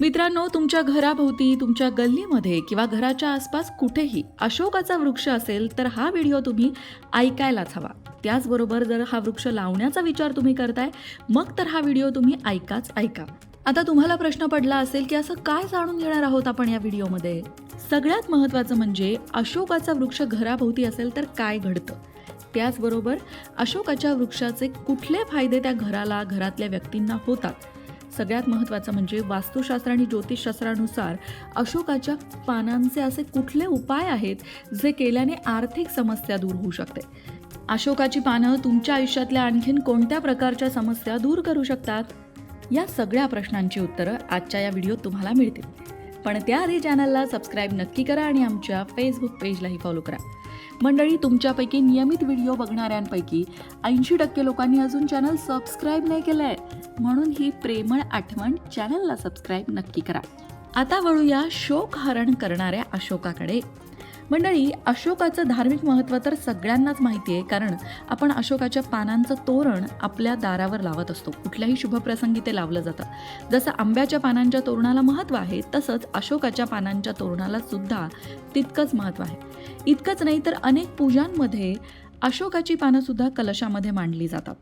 मित्रांनो तुमच्या घराभोवती तुमच्या गल्लीमध्ये किंवा घराच्या आसपास कुठेही अशोकाचा वृक्ष असेल तर हा व्हिडिओ तुम्ही ऐकायलाच हवा. त्याचबरोबर जर हा वृक्ष लावण्याचा विचार तुम्ही करताय मग तर हा व्हिडिओ तुम्ही ऐकाच ऐका. आता तुम्हाला प्रश्न पडला असेल की असं काय जाणून घेणार आहोत आपण या व्हिडिओमध्ये? सगळ्यात महत्त्वाचं म्हणजे अशोकाचा वृक्ष घराभोवती असेल तर काय घडतं? त्याचबरोबर अशोकाच्या वृक्षाचे कुठले फायदे त्या घराला घरातल्या व्यक्तींना होतात? सगळ्यात महत्त्वाचं म्हणजे वास्तुशास्त्र आणि ज्योतिषशास्त्रानुसार अशोकाच्या पानांचे असे कुठले उपाय आहेत जे केल्याने आर्थिक समस्या दूर होऊ शकते? अशोकाची पानं तुमच्या आयुष्यातल्या आणखीन कोणत्या प्रकारच्या समस्या दूर करू शकतात? या सगळ्या प्रश्नांची उत्तरं आजच्या या व्हिडिओत तुम्हाला मिळतील. पण त्याआधी चॅनलला सबस्क्राईब नक्की करा आणि आमच्या फेसबुक पेजलाही फॉलो करा. मंडळी तुमच्यापैकी नियमित व्हिडिओ बघणाऱ्यांपैकी ऐंशी टक्के लोकांनी अजून चॅनल सबस्क्राईब नाही केलं आहे म्हणून ही प्रेमळ आठवण चॅनलला सबस्क्राईब नक्की करा. आता वळूया शोक हरण करणाऱ्या अशोकाकडे. मंडळी अशोकाचं धार्मिक महत्त्व तर सगळ्यांनाच माहिती आहे कारण आपण अशोकाच्या पानांचं तोरण आपल्या दारावर लावत असतो. कुठल्याही शुभप्रसंगी ते लावलं जातं. जसं आंब्याच्या पानांच्या तोरणाला महत्त्व आहे तसंच अशोकाच्या पानांच्या तोरणाला सुद्धा तितकंच महत्त्व आहे. इतकंच नाही तर अनेक पूजांमध्ये अशोकाची पानं सुद्धा कलशामध्ये मांडली जातात.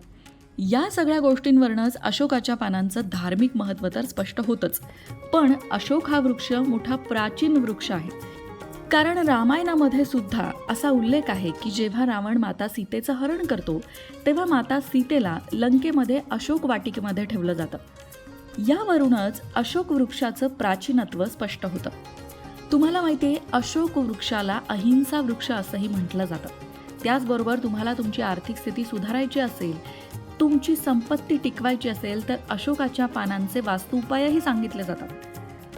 या सगळ्या गोष्टींवरनच अशोकाच्या पानांचं धार्मिक महत्त्व तर स्पष्ट होतंच. पण अशोक हा वृक्ष मोठा प्राचीन वृक्ष आहे. कारण रामायणामध्ये सुद्धा असा उल्लेख आहे की जेव्हा रावण माता सीतेचं हरण करतो तेव्हा माता सीतेला लंकेमध्ये अशोक वाटिकेमध्ये ठेवलं जातं. यावरूनच अशोक वृक्षाचं प्राचीनत्व स्पष्ट होतं. तुम्हाला माहिती आहे अशोक वृक्षाला अहिंसा वृक्ष असंही म्हटलं जातं. त्याचबरोबर तुम्हाला तुमची आर्थिक स्थिती सुधारायची असेल तुमची संपत्ती टिकवायची असेल तर अशोकाच्या पानांचे वास्तू उपायही सांगितले जातात.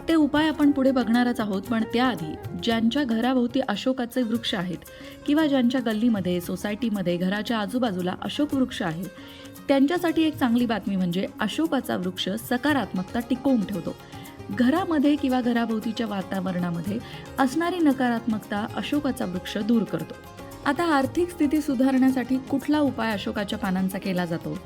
ते उपाय आपण पुढे बघणारच आहोत पण त्याआधी ज्यांच्या घराभोवती अशोकाचे वृक्ष आहेत किंवा ज्यांच्या गल्लीमध्ये सोसायटीमध्ये घराच्या आजूबाजूला अशोक वृक्ष आहे त्यांच्यासाठी एक चांगली बातमी म्हणजे अशोकाचा वृक्ष सकारात्मकता टिकवून ठेवतो. घरामध्ये किंवा घराभोवतीच्या वातावरणामध्ये असणारी नकारात्मकता अशोकाचा वृक्ष दूर करतो. आता आर्थिक स्थिती सुधारण्यासाठी कुठला उपाय अशोकाच्या पानांचा केला जातो?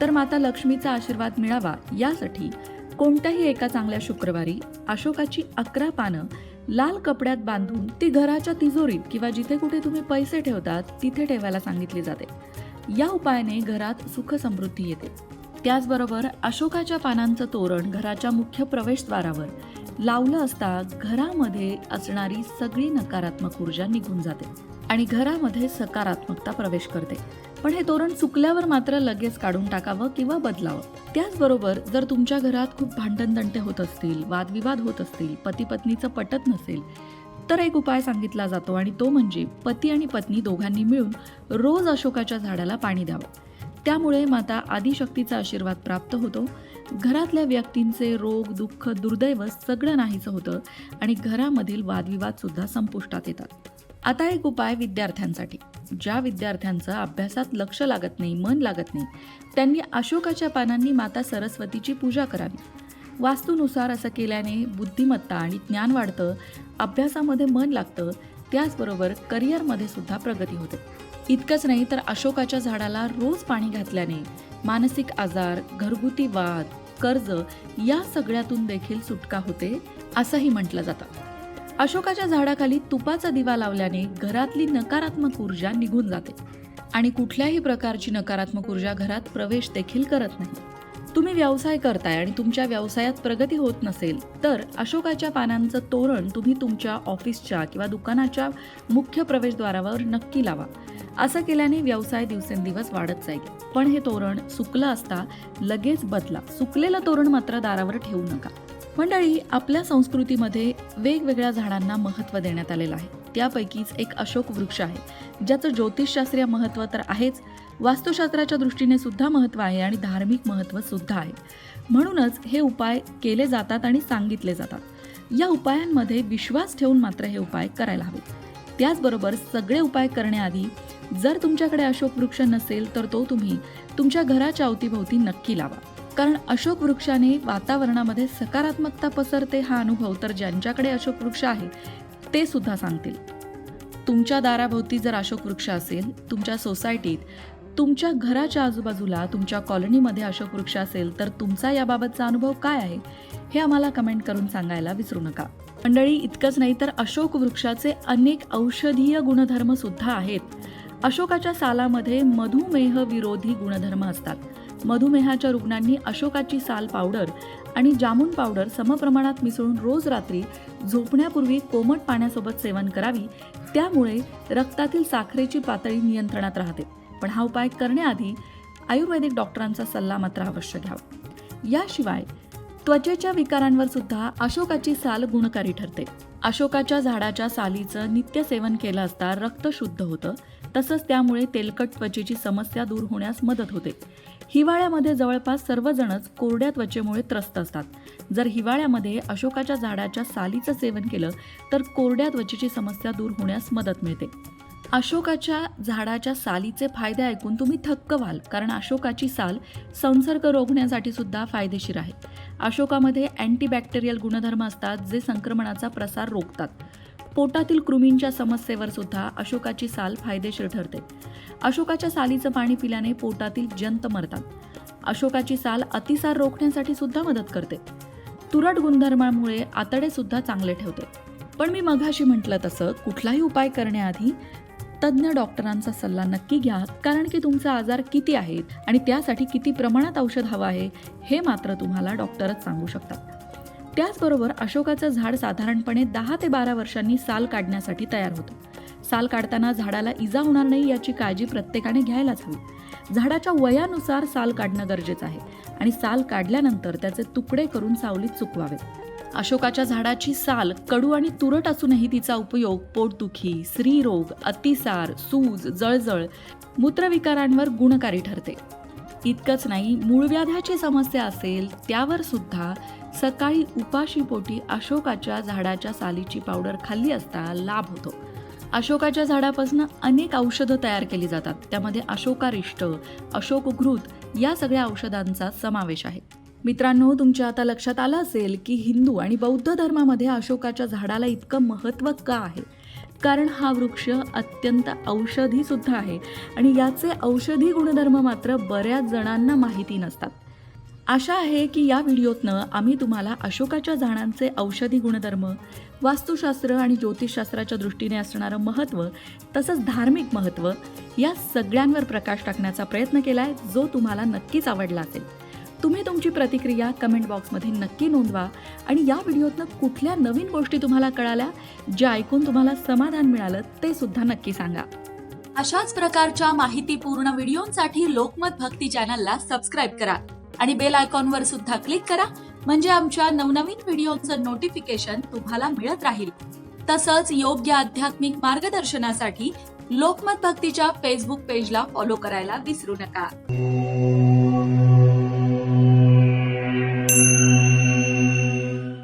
तर माता लक्ष्मीचा आशीर्वाद मिळावा यासाठी कोणत्याही एका चांगल्या शुक्रवारी अशोकाची अकरा पानं लाल कपड्यात बांधून ती घराच्या तिजोरीत किंवा जिथे कुठे तुम्ही पैसे ठेवतात तिथे ठेवायला सांगितली जाते. या उपायाने घरात सुख समृद्धी येते. त्याचबरोबर अशोकाच्या पानांचं तोरण घराच्या मुख्य प्रवेशद्वारावर लावलं असता घरामध्ये असणारी सगळी नकारात्मक ऊर्जा निघून जाते आणि घरामध्ये सकारात्मकता प्रवेश करते. पण हे तोरण चुकल्यावर मात्र लगेच काढून टाकावं किंवा बदलावं. त्याचबरोबर जर तुमच्या घरात खूप भांडणदंटे होत असतील वादविवाद होत असतील पती पत्नीचं पटत नसेल तर एक उपाय सांगितला जातो आणि तो म्हणजे पती आणि पत्नी दोघांनी मिळून रोज अशोकाच्या झाडाला पाणी द्यावं. त्यामुळे माता आदिशक्तीचा आशीर्वाद प्राप्त होतो. घरातल्या व्यक्तींचे रोग दुःख दुर्दैव सगळं नाहीचं होतं आणि घरामधील वादविवाद सुद्धा संपुष्टात येतात. आता एक उपाय विद्यार्थ्यांसाठी. ज्या विद्यार्थ्यांचं अभ्यासात लक्ष लागत नाही मन लागत नाही त्यांनी अशोकाच्या पानांनी माता सरस्वतीची पूजा करावी. वास्तूनुसार असं केल्याने बुद्धिमत्ता आणि ज्ञान वाढतं अभ्यासामध्ये मन लागतं त्याचबरोबर करिअरमध्ये सुद्धा प्रगती होते. इतकंच नाही तर अशोकाच्या झाडाला रोज पाणी घातल्याने मानसिक आजार घरगुती वाद कर्ज या सगळ्यातून देखील सुटका होते असंही म्हटलं जातं. अशोकाच्या झाडाखाली तुपाचा दिवा लावल्याने घरातली नकारात्मक ऊर्जा निघून जाते. आणि कुठल्याही प्रकारची नकारात्मक ऊर्जा घरात प्रवेश देखील करत नाही. तुम्ही व्यवसाय करताय आणि तुमच्या व्यवसायात प्रगती होत नसेल तर अशोकाच्या पानांचं तोरण तुम्ही तुमच्या ऑफिसच्या किंवा दुकानाच्या मुख्य प्रवेशद्वारावर नक्की लावा. असं केल्याने व्यवसाय दिवसेंदिवस वाढत जाईल. पण हे तोरण सुकलं असता लगेच बदला. सुकलेलं तोरण मात्र दारावर ठेवू नका. मंडळी आपल्या संस्कृतीमध्ये वेगवेगळ्या झाडांना महत्त्व देण्यात आलेलं आहे. त्यापैकीच एक अशोक वृक्ष आहे. ज्याचं ज्योतिषशास्त्रीय महत्त्व तर आहेच वास्तुशास्त्राच्या दृष्टीने सुद्धा महत्त्व आहे आणि धार्मिक महत्त्व सुद्धा आहे. म्हणूनच हे उपाय केले जातात आणि सांगितले जातात. या उपायांमध्ये विश्वास ठेवून मात्र हे उपाय करायला हवे त्याचबरोबर सगळे उपाय करण्याआधी जर तुमच्याकडे अशोक वृक्ष नसेल तर तो तुम्ही तुमच्या घराच्या अवतीभोवती नक्की लावा. कारण अशोक वृक्षाने वातावरणामध्ये सकारात्मकता पसरते हा अनुभव तर ज्यांच्याकडे अशोक वृक्ष आहे ते सुद्धा सांगतील. तुमच्या दाराभोवती जर अशोक वृक्ष असेल तुमच्या सोसायटीत तुमच्या घराच्या आजूबाजूला तुमच्या कॉलनीमध्ये अशोक वृक्ष असेल तर तुमचा याबाबतचा अनुभव काय आहे हे आम्हाला कमेंट करून सांगायला विसरू नका. मंडळी इतकंच नाही तर अशोक वृक्षाचे अनेक औषधीय गुणधर्म सुद्धा आहेत. अशोकाच्या सालामध्ये मधुमेह विरोधी गुणधर्म असतात. मधुमेहाच्या रुग्णांनी अशोकाची साल पावडर आणि जामून पावडर समप्रमाणात मिसळून रोज रात्री झोपण्यापूर्वी कोमट पाण्यासोबत सेवन करावी त्यामुळे रक्तातील साखरेची पातळी नियंत्रणात राहते. पण हा उपाय करण्याआधी आयुर्वेदिक डॉक्टरांचा सल्ला मात्र अवश्य घ्यावा. याशिवाय त्वचेच्या विकारांवर सुद्धा अशोकाची साल गुणकारी ठरते. अशोकाच्या झाडाच्या सालीचं नित्य सेवन केलं असता रक्त शुद्ध होतं तसंच त्यामुळे तेलकट त्वचेची समस्या दूर होण्यास मदत होते. हिवाळ्यामध्ये जवळपास सर्वजणच कोरड्या त्वचेमुळे त्रस्त असतात. जर हिवाळ्यामध्ये अशोकाच्या झाडाच्या सालीचं सेवन केलं तर कोरड्या त्वचेची समस्या दूर होण्यास मदत मिळते. अशोकाच्या झाडाच्या सालीचे फायदे ऐकून तुम्ही थक्क व्हाल कारण अशोकाची साल संसर्ग रोखण्यासाठी सुद्धा फायदेशीर आहे. अशोकामध्ये अँटीबॅक्टेरियल गुणधर्म असतात जे संक्रमणाचा प्रसार रोखतात. पोटातील कृमींच्या समस्येवर सुद्धा अशोकाची साल फायदेशीर ठरते. अशोकाच्या सालीचं पाणी पिल्याने पोटातील जंत मरतात. अशोकाची साल अतिसार रोखण्यासाठी सुद्धा मदत करते. तुरट गुणधर्मामुळे आतडे सुद्धा चांगले ठेवते. पण मी मघाशी म्हटलं तसं कुठलाही उपाय करण्याआधी तज्ज्ञ डॉक्टरांचा सल्ला नक्की घ्या कारण की तुमचा आजार किती आहेत आणि त्यासाठी किती प्रमाणात औषध हवं आहे हे मात्र तुम्हाला डॉक्टरच सांगू शकतात. त्याचबरोबर अशोकाचं झाड साधारणपणे दहा ते बारा वर्षांनी साल काढण्यासाठी तयार होतं. साल काढताना झाडाला इजा होणार नाही याची काळजी प्रत्येकाने घ्यायलाच हवी. झाडाच्या वयानुसार साल काढणं गरजेचं आहे आणि साल काढल्यानंतर त्याचे तुकडे करून सावलीत चुकवावेत अशोकाच्या झाडाची साल कडू आणि तुरट असूनही तिचा उपयोग पोटदुखी स्त्रीरोग अतिसार सूज जळजळ मूत्रविकारांवर गुणकारी ठरते. इतकंच नाही मूळव्याध्याची समस्या असेल त्यावर सुद्धा सकाळी उपाशीपोटी अशोकाच्या झाडाच्या सालीची पावडर खाल्ली असता लाभ होतो. अशोकाच्या झाडापासून अनेक औषधं तयार केली जातात. त्यामध्ये अशोकारिष्ट अशोकघृत या सगळ्या औषधांचा समावेश आहे. मित्रांनो तुमच्या आता लक्षात आलं असेल की हिंदू आणि बौद्ध धर्मामध्ये अशोकाच्या झाडाला इतकं महत्त्व का आहे? कारण हा वृक्ष अत्यंत औषधी सुद्धा आहे. आणि याचे औषधी गुणधर्म मात्र बऱ्याच जणांना माहिती नसतात. आशा आहे की या व्हिडिओतनं आम्ही तुम्हाला अशोकाच्या झाडांचे औषधी गुणधर्म वास्तुशास्त्र आणि ज्योतिषशास्त्राच्या दृष्टीने असणारं महत्त्व तसंच धार्मिक महत्त्व या सगळ्यांवर प्रकाश टाकण्याचा प्रयत्न केला आहे जो तुम्हाला नक्कीच आवडला असेल. तुम्ही तुमची प्रतिक्रिया कमेंट बॉक्समध्ये नक्की नोंदवा आणि या व्हिडिओतनं कुठल्या नवीन गोष्टी तुम्हाला कळाल्या ज्या ऐकून तुम्हाला समाधान मिळालं ते सुद्धा नक्की सांगा. अशाच प्रकारच्या माहितीपूर्ण व्हिडिओंसाठी लोकमत भक्ती चॅनलला सबस्क्राईब करा आणि बेल आयकॉनवर सुद्धा क्लिक करा म्हणजे आमच्या नवनवीन व्हिडिओचं नोटिफिकेशन तुम्हाला मिळत राहील. तसंच योग्य आध्यात्मिक मार्गदर्शनासाठी लोकमत भक्तीच्या फेसबुक पेजला फॉलो करायला विसरू नका.